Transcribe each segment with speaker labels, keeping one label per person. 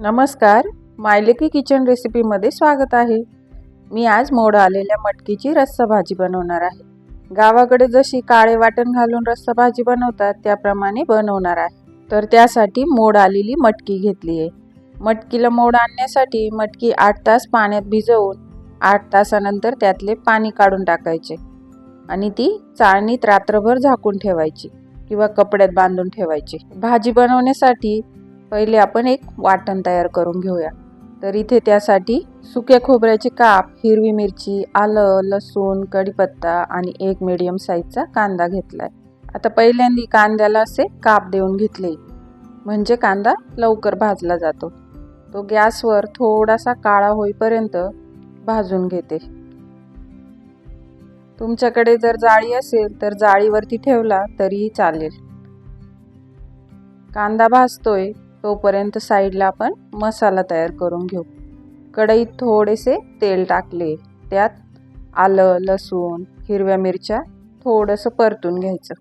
Speaker 1: नमस्कार मायलेकी किचन रेसिपीमध्ये स्वागत आहे. मी आज मोड आलेल्या मटकीची रस्सा भाजी बनवणार आहे. गावाकडे जशी काळे वाटण घालून रस्सा भाजी बनवतात त्याप्रमाणे बनवणार आहे. तर त्यासाठी मोड आलेली मटकी घेतली आहे. मटकीला मोड आणण्यासाठी मटकी आठ तास पाण्यात भिजवून आठ तासानंतर त्यातले पाणी काढून टाकायचे आणि ती चाळणीत रात्रभर झाकून ठेवायची किंवा कपड्यात बांधून ठेवायची. भाजी बनवण्यासाठी पहिले आपण एक वाटण तयार करून घेऊया. तर इथे त्यासाठी सुक्या खोबऱ्याचे काप हिरवी मिरची आलं लसूण कढीपत्ता आणि एक मिडियम साईजचा कांदा घेतलाय. आता पहिल्यांदा कांद्याला असे काप देऊन घेतले. म्हणजे कांदा लवकर भाजला जातो. तो गॅसवर थोडासा काळा होईपर्यंत भाजून घेते. तुमच्याकडे जर जाळी असेल तर जाळीवरती ठेवला तरीही चालेल. कांदा भाजतोय तोपर्यंत साईडला आपण मसाला तयार करून घेऊ. कढईत थोडेसे तेल टाकले. त्यात आलं लसूण हिरव्या मिरच्या थोडंसं परतून घ्यायचं.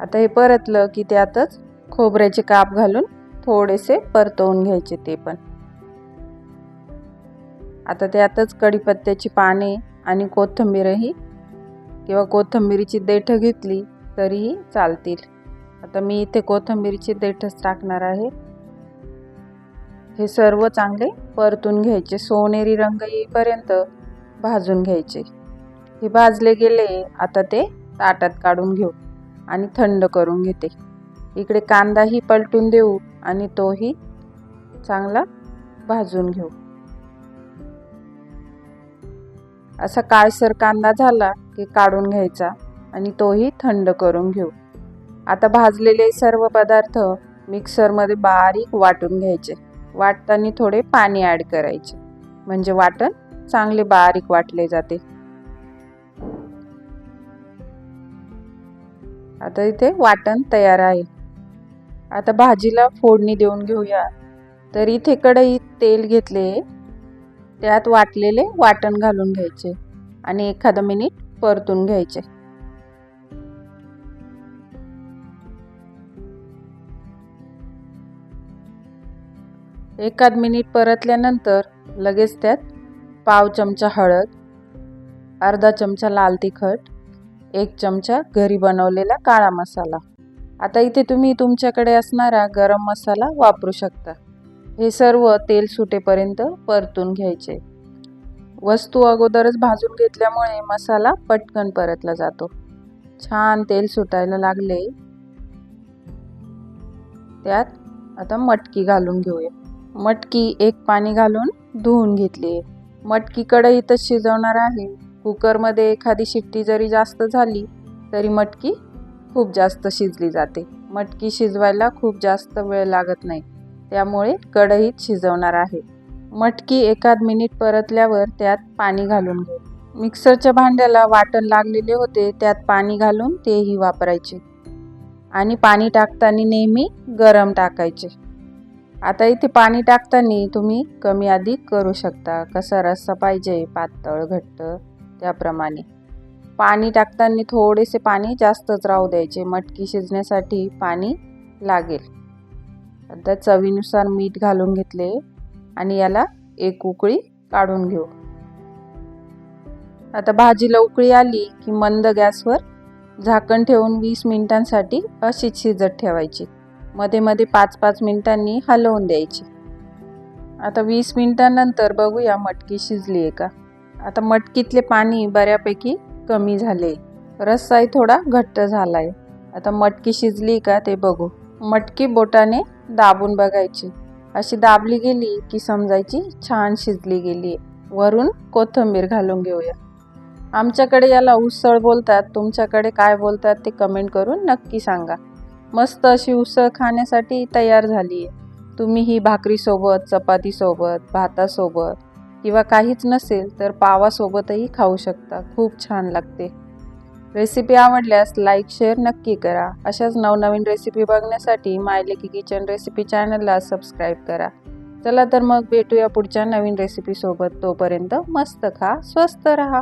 Speaker 1: आता हे परतलं की त्यातच खोबऱ्याचे काप घालून थोडेसे परतवून घ्यायचे ते पण. आता त्यातच कढीपत्त्याची पाने आणि कोथिंबीरही किंवा कोथिंबीरीची देठं घेतली तरीही चालतील. आता मी इथे कोथिंबीरची देठच टाकणार आहे. हे सर्व चांगले परतून घ्यायचे. सोनेरी रंग येईपर्यंत भाजून घ्यायचे. हे भाजले गेले आता ते ताटात काढून घेऊ आणि थंड करून घेते. इकडे कांदाही पलटून देऊ आणि तोही चांगला भाजून घेऊ. असा काळसर कांदा झाला की काढून घ्यायचा आणि तोही थंड करून घेऊ. आता भाजलेले सर्व पदार्थ मिक्सरमध्ये बारीक वाटून घ्यायचे. वाटताना थोडे पाणी ॲड करायचे. म्हणजे वाटण चांगले बारीक वाटले जाते. आता इथे वाटण तयार आहे. आता भाजीला फोडणी देऊन घेऊया. तर इथे कढईत तेल घेतले. त्यात वाटलेले वाटण घालून घ्यायचे. आणि एखादं मिनिट परतून घ्यायचे. एखाद मिनिट परतल्यानंतर लगेच त्यात पाव चमचा हळद अर्धा चमचा लाल तिखट एक चमचा घरी बनवलेला काळा मसाला. आता इथे तुम्ही तुमच्याकडे असणारा गरम मसाला वापरू शकता. हे सर्व तेल सुटेपर्यंत परतून घ्यायचे. वस्तू अगोदरच भाजून घेतल्यामुळे मसाला पटकन परतला जातो. छान तेल सुटायला लागले. त्यात आता मटकी घालून घेऊया. मटकी एक पाणी घालून धुवून घेतली. मटकी कढईतच शिजवणार आहे. कुकरमध्ये एखादी शिट्टी जरी जास्त झाली तरी मटकी खूप जास्त शिजली जाते. मटकी शिजवायला खूप जास्त वेळ लागत नाही. त्यामुळे कढईत शिजवणार आहे. मटकी एखाद मिनिट परतल्यावर त्यात पाणी घालून घे. मिक्सरच्या भांड्याला वाटण लागलेले होते त्यात पाणी घालून तेही वापरायचे. आणि पाणी टाकताना नेहमी गरम टाकायचे. आता इथे पाणी टाकताना तुम्ही कमी अधिक करू शकता. कसा रस्सा पाहिजे पातळ घट्ट त्याप्रमाणे. पाणी टाकताना थोडेसे पाणी जास्तच राहू द्यायचे. मटकी शिजण्यासाठी पाणी लागेल. आता चवीनुसार मीठ घालून घेतले आणि याला एक उकळी काढून घेऊ. आता भाजीला उकळी आली की मंद गॅसवर झाकण ठेवून वीस मिनिटांसाठी अशीच शिजत ठेवायची. मध्ये मध्ये पाच पाच मिनिटांनी हलवून द्यायची. आता वीस मिनिटांनंतर बघूया मटकी शिजली आहे का. आता मटकीतले पाणी बऱ्यापैकी कमी झाले रस्साही थोडा घट्ट झाला आहे आता मटकी शिजली का ते बघू. मटकी बोटाने दाबून बघायची. अशी दाबली गेली की समजायची छान शिजली गेली वरून कोथिंबीर घालून घेऊया. आमच्याकडे याला उसळ बोलतात. तुमच्याकडे काय बोलतात ते कमेंट करून नक्की सांगा. मस्त अशी उसळ खाण्यासाठी तयार झाली आहे. तुम्ही ही भाकरीसोबत चपातीसोबत भातासोबत किंवा काहीच नसेल तर पावासोबतही खाऊ शकता. खूप छान लागते. रेसिपी आवडल्यास लाईक शेअर नक्की करा. अशाच नवनवीन रेसिपी बघण्यासाठी मायलेकी किचन रेसिपी चॅनलला सबस्क्राईब करा. चला तर मग भेटूया पुढच्या नवीन रेसिपीसोबत तोपर्यंत मस्त खा स्वस्त रहा.